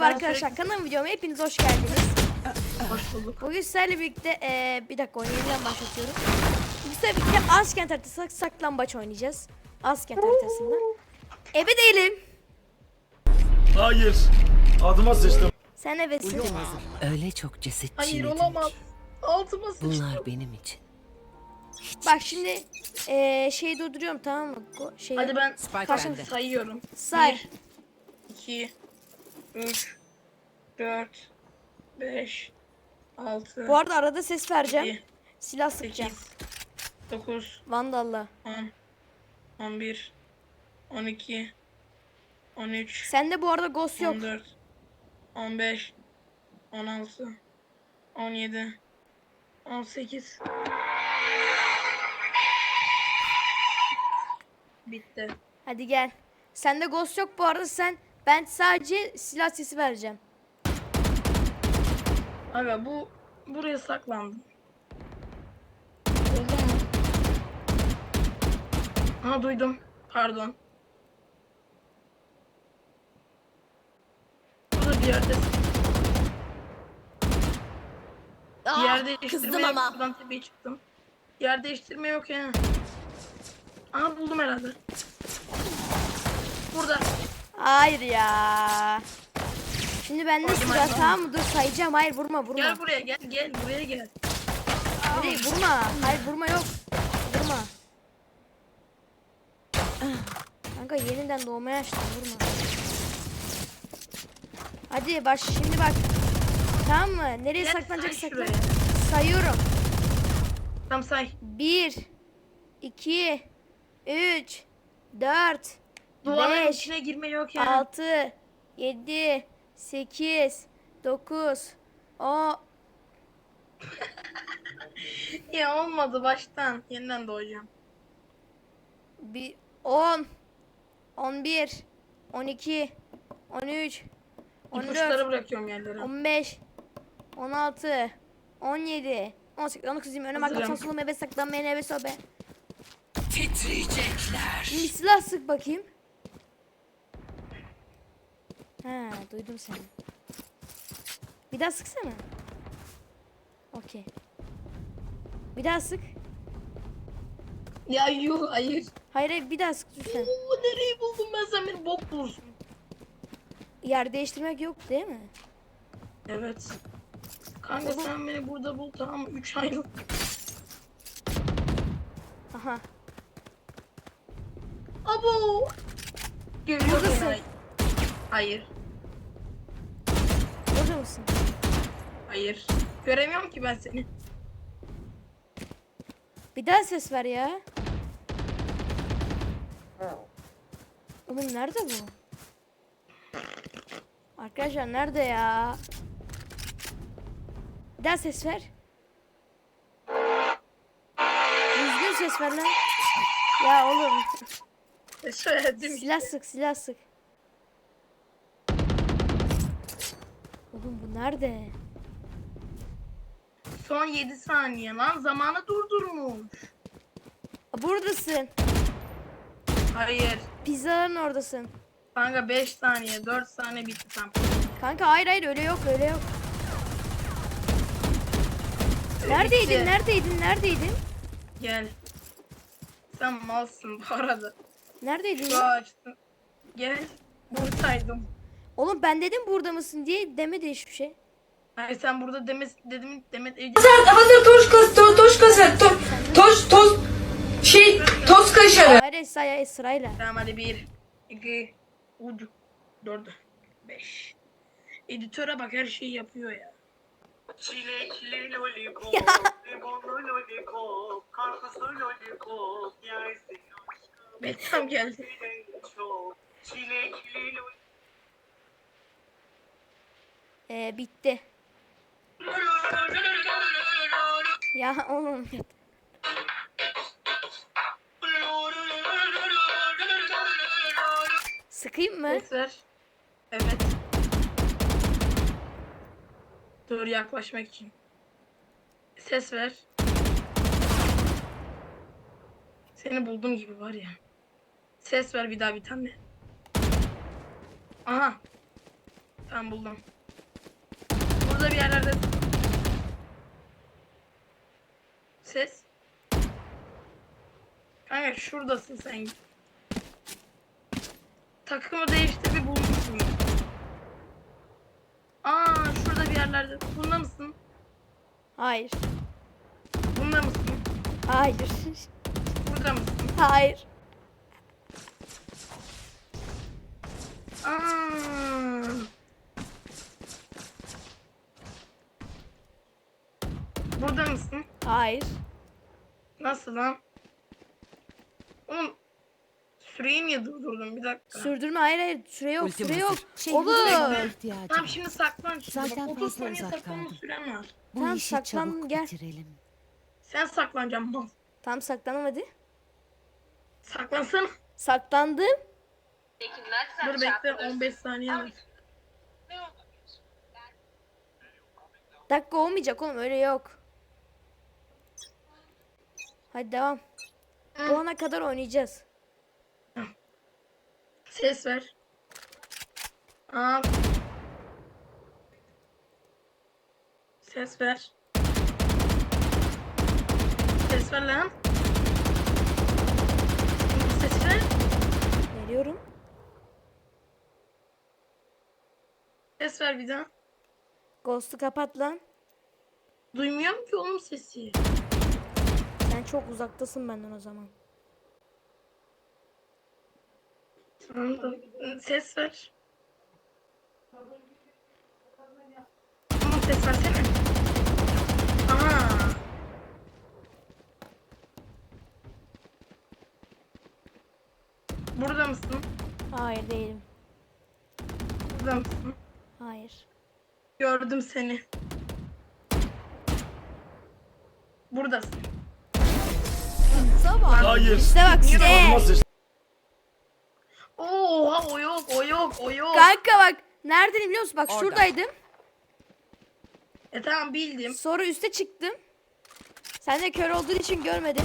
Merhaba Ben arkadaşlar kanalıma videoma hepiniz hoş geldiniz. Hoş bulduk. Bugün sizlerle birlikte eee, bir dakika oyunu yeniden başlatıyorum. Bugün sizlerle birlikte Askent haritası saklambaç oynayacağız. Askent haritasında. Ebe değilim. Hayır. Adıma sıçtım. Sen ebesin. Öyle çok ceset Hayır ki. Altıma sıçtım. Bunlar benim için. Bak şimdi eee şeyi durduruyorum tamam mı? Şeyi. Hadi ben Karşım- sayıyorum. Say. 2 3 4 5 6 Bu arada arada ses vereceğim. 7 Silah sıkacağım. 8 9 Vandalla. 10 11 12 13 Sende bu arada ghost yok. 14 15 16 17 18 Bitti. Hadi gel. Sende ghost yok bu arada sen ben sadece silah sesi vereceğim. Aga bu buraya saklandım. Mu? Ha duydum. Pardon. Burada bir yerde. Aa, yer değiştirme kızdım yok. ama. Buradan tepeye çıktım. Yer değiştirme yok ya. Aha buldum herhalde. Burada. Hayır ya. Şimdi bende Hadi sıra tamam mı? Dur sayacağım. Hayır vurma vurma. Gel buraya gel gel buraya gel. Nereye? Vurma. Hayır vurma yok. Vurma. Kanka yeniden doğmaya açtım vurma. Hadi baş şimdi bak. Tamam mı? Nereye Gel, saklanacak say saklan. şuraya. Sayıyorum. Tam say. 1 2 3 4 Duvarın 5 içine girme yok ya. 6 7 8 9 10 Ya olmadı baştan. Yeniden doğacağım. bir 10 11 12 13 İpuçları 14 bırakıyorum yerlere. 15 16 17 18 19 20 önüme Hazırım. arkasına soluma ebe saklanmaya ebe sobe. Titriyecekler. Şimdi silah sık bakayım. Ha duydum seni. Bir daha sıksana. Okey. Bir daha sık. Ya yok hayır. Hayır hayır bir daha sık lütfen. Oo, nereyi buldum ben sen beni bok bulursun. Yer değiştirmek yok değil mi? Evet. Kanka sen beni burada bul tamam mı? 3 ay yok. Aha. Abo. Görüyor Buradasın. beni. Hayır. Burada mısın? Hayır. Göremiyorum ki ben seni. Bir daha ses ver ya. Oğlum nerede bu? Arkadaşlar nerede ya? Bir daha ses ver. Düzgün ses ver lan. Ya oğlum. Söyledim. Silah sık silah sık. Oğlum bu nerede? Son 7 saniye lan. Zamanı durdurmuş. Buradasın. Hayır. Pizzaların oradasın. Kanka 5 saniye 4 saniye bitti tam. Kanka hayır hayır öyle yok öyle yok. Neredeydin? Neredeydin? Neredeydin? Gel. Sen malsın bu arada. Neredeydin Şu açtın. Gel. Buradaydım. Oğlum ben dedim burada mısın diye demedi hiçbir şey. Hayır sen burada demes dedim demet Hazır, hazır toz kas, toz, toz kaşarı, toz, toz, toz, şey, toz kaşarı. Hayır sayı sırayla. Tamam hadi 1 2 3 4 5 Editöre bak her şeyi yapıyor ya. Çilekli lollipop, limonlu lollipop, karpuzlu lollipop, yersin aşkım Betam geldi. Çilekli lollipop. Ee, bitti. Ya oğlum. Sıkayım mı? Ses ver. Evet. Dur yaklaşmak için. Ses ver. Seni buldum gibi var ya. Ses ver bir daha bir tane. Aha. Tamam buldum. Burada bir yerlerde. Ses. Kanka şuradasın sen. Takımı değiştir bir bulmuş muyum? Aa şurada bir yerlerde. Bunda mısın? Hayır. Bunda mısın? Hayır. Burada mısın? Hayır. Aa. Burada mısın? Hayır. Nasıl lan? Oğlum süreyi niye durdurdun bir dakika. Sürdürme hayır hayır. Süre yok. Ultim Süre yok. hazır. Şey. Oğlum. ihtiyacım. Tamam şimdi saklan. Zaten Bak, 30 fazla saniye uzak saklanma kaldım. süren var. Bu Tamam, işi saklan, çabuk gel. bitirelim. Sen saklanacaksın mal. Tam saklanım hadi. Saklansana. Saklandım. Dur bekle 15 saniye var. Dakika olmayacak oğlum öyle yok. Hadi devam. O ana kadar oynayacağız. Ses ver. Aa. Ses ver. Ses ver lan. Ses ver. Veriyorum. Ses ver bir daha. Ghost'u kapat lan. Duymuyorum ki oğlum sesi. Sen çok uzaktasın benden o zaman. Tamam da ses ver. Tamam ses versene. Aha. Burada mısın? Hayır değilim. Burada mısın? Hayır. Gördüm seni. Buradasın. Hayır. İşte bak işte. Oha o yok o yok o yok. Kanka bak. Neredeyim biliyor musun? Bak Orada. şuradaydım. E tamam bildim. Sonra üste çıktım. Sen de kör olduğun için görmedin.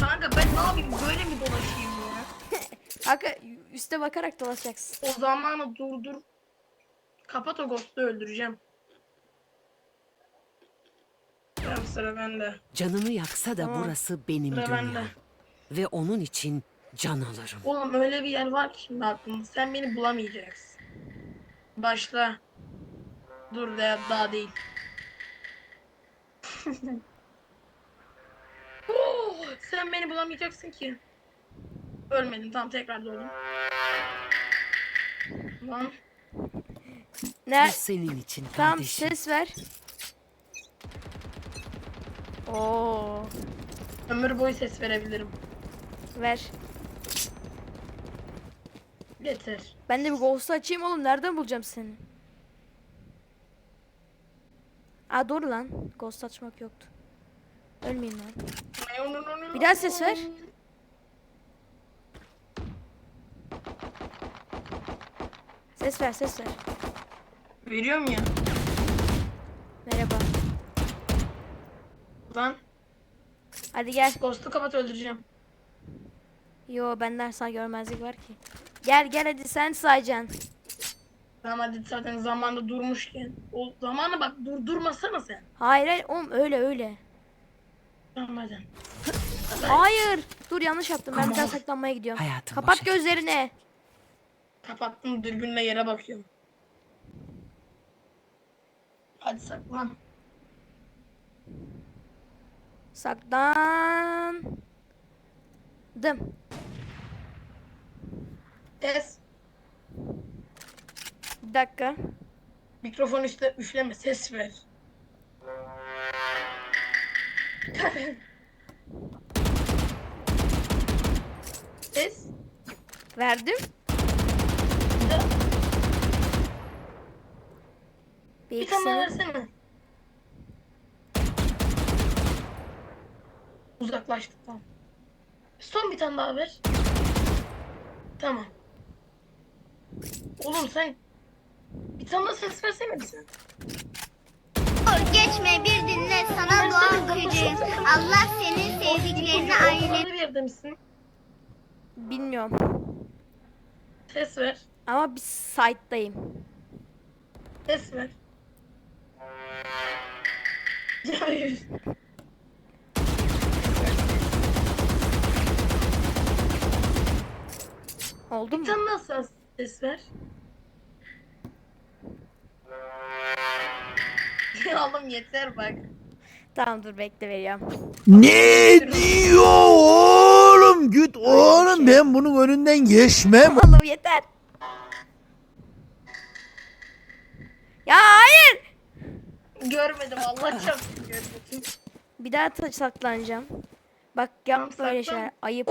Kanka ben ne yapayım böyle mi dolaşayım ya? Kanka üste bakarak dolaşacaksın. O zamanı durdur. Kapat o ghost'u öldüreceğim. Tamam sıra bende. Canımı yaksa da Tamam. burası benim Sıra bende. dünyam. Ve onun için can alırım. Oğlum öyle bir yer var ki şimdi aklımda. Sen beni bulamayacaksın. Başla. Dur da daha değil. Oh, sen beni bulamayacaksın ki. Ölmedim tamam tekrar doğdum. Lan Ne? Bu senin için Tamam kardeşim. ses ver. Oo, ömür boyu ses verebilirim. ver. Yeter. Ben de bir ghost'u açayım oğlum. Nereden bulacağım seni? Aa doğru lan. Ghost açmak yoktu. Ölmeyin lan. Bir daha ses ver. Ses ver ses ver. Veriyorum ya. Merhaba. Lan Hadi gel. ghost'u kapat öldüreceğim. Yo benden sana görmezlik var ki. Gel gel hadi sen sayacaksın. Tamam hadi zaten zamanda durmuşken. O zamanı bak durdurmasana sen. Hayır hayır oğlum öyle öyle. Tamam hadi. Hayır. Dur yanlış yaptım. Ben bir daha Aman. saklanmaya gidiyorum. Hayatım Kapat boşa gözlerini. Kapattım dürbünle yere bakıyorum. Hadi saklan. Saklandım. Ses. Bir dakika. Mikrofon üstte üfleme ses ver. ses. Verdim. Bir, Bir tane versene. Uzaklaştık tamam. Son bir tane daha ver. Tamam. Oğlum sen bir tane daha ses versene bize. Geçme bir dinle sana dua okuyacağım. Allah senin sevdiklerini aile bir yerde misin? Bilmiyorum. Ses ver. Ama bir site'dayım. Ses ver. Hayır. Oldu mu? Sen nasıl ses ver? Oğlum yeter bak. Tamam dur bekle veriyorum. Ne diyor oğlum? Git oğlum ben bunun önünden geçmem. Oğlum yeter. Ya hayır. Görmedim Allah çarpsın görmedim. Bir daha saklanacağım. Bap yap Tamam, şeyler. Ayıp.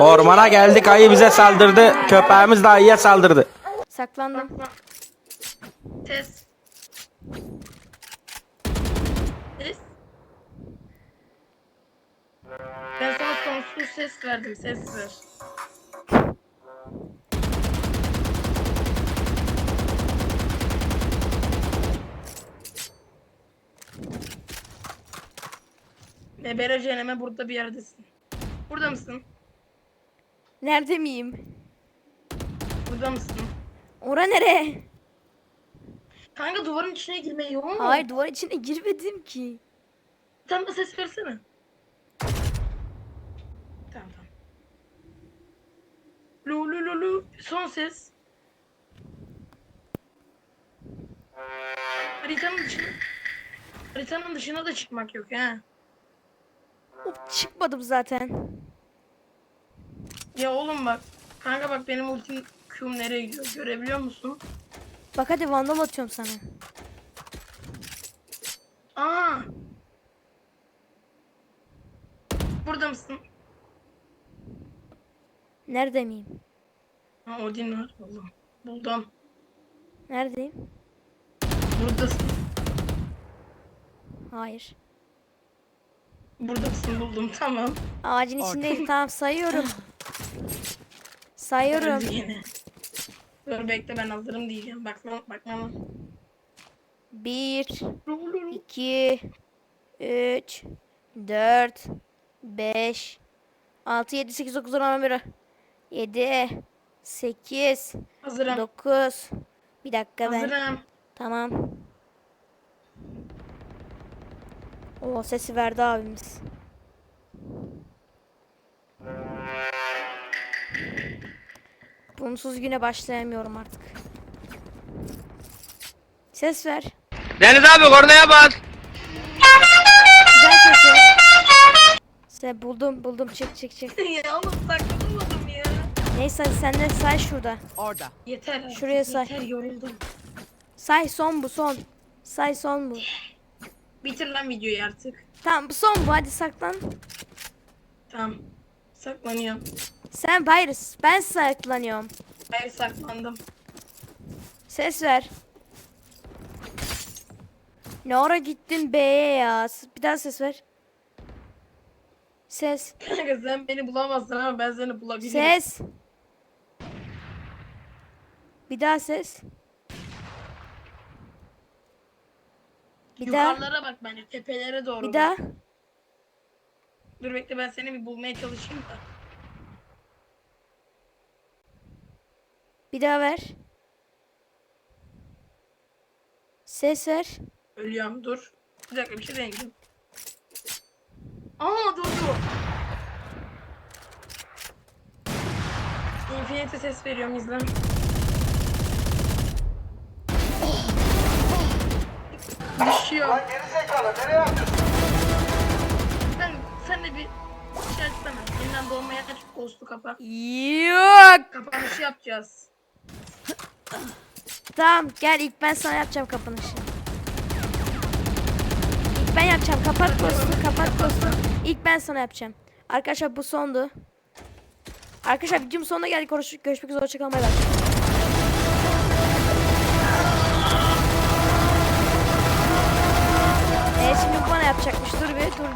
Ormana geldik ayı bize saldırdı. Köpeğimiz de ayıya saldırdı. Saklandım. Bak bak. Ses. Ses. Ben sana sonsuz ses verdim. Ses ver. Bebere ceneme burada bir yerdesin. Burada mısın? Nerede miyim? Burada mısın? Ora nere? Kanka duvarın içine girmeyi yok mu? Hayır duvar içine girmedim ki. Sen de ses versene. Tamam tamam. Lu lu lu lu. Son ses. Haritanın dışına... Haritanın dışına da çıkmak yok ha. Çıkmadım zaten. Ya oğlum bak. Kanka bak benim ultim Q'm nereye gidiyor görebiliyor musun? Bak hadi vandal atıyorum sana. Aa. Burada mısın? Nerede miyim? Ha Odin var. Buldum. Buldum. Neredeyim? Buradasın. Hayır. Buradasın buldum tamam. Ağacın içindeyim. Tamam sayıyorum. Sayıyorum. Öldü yine. Dur bekle ben hazırım diyeceğim. Bakma bakma. Bir, iki, üç, dört, beş, altı, yedi, sekiz, dokuz, on, on bir, yedi, sekiz, Hazırım. dokuz. Bir dakika ben. Hazırım. Tamam. O sesi verdi abimiz. Bunsuz güne başlayamıyorum artık. Ses ver. Deniz abi kornaya bas. Güzel ses ver. Sen buldum buldum çık çık çık. ya oğlum saklanamadım ya. Neyse sen de say şurada. Orada. Yeter. Şuraya say. Yeter yoruldum. Say son bu son. Say son bu. Bitir lan videoyu artık. Tamam bu son bu hadi saklan. Tamam. Saklanıyorum. Sen hayır ben saklanıyorum. Hayır saklandım. Ses ver. Ne ara gittin B'ye ya? Bir daha ses ver. Ses. Kanka sen beni bulamazsın ama ben seni bulabilirim. Ses. Bir daha ses. Bir daha. Yukarılara bak bence tepelere doğru. Bir bak. daha. Dur bekle ben seni bir bulmaya çalışayım da. Bir daha ver. Ses ver. Ölüyorum dur. Bir dakika bir şey deneyeceğim. Aa durdu. Infinite ses veriyorum izle. Düşüyor. Sen, sen de bir şey açsana. Yeniden dolmaya aç. Ghost'u kapa. Yok. Kapanışı yapacağız. Tamam gel ilk ben sana yapacağım kapanışı. İlk ben yapacağım. Kapat postu, kapat postu. İlk ben sana yapacağım. Arkadaşlar bu sondu. Arkadaşlar videomun sonuna geldik. Görüş- Görüşmek üzere. Hoşçakalın. Bay bay.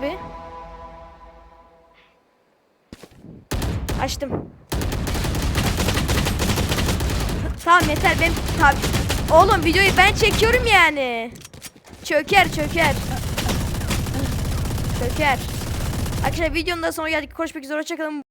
Bir. Açtım. Tamam yeter benim tabi. Oğlum videoyu ben çekiyorum yani. Çöker çöker. Çöker. Arkadaşlar videonun da sonuna geldik. Görüşmek üzere. Hoşçakalın.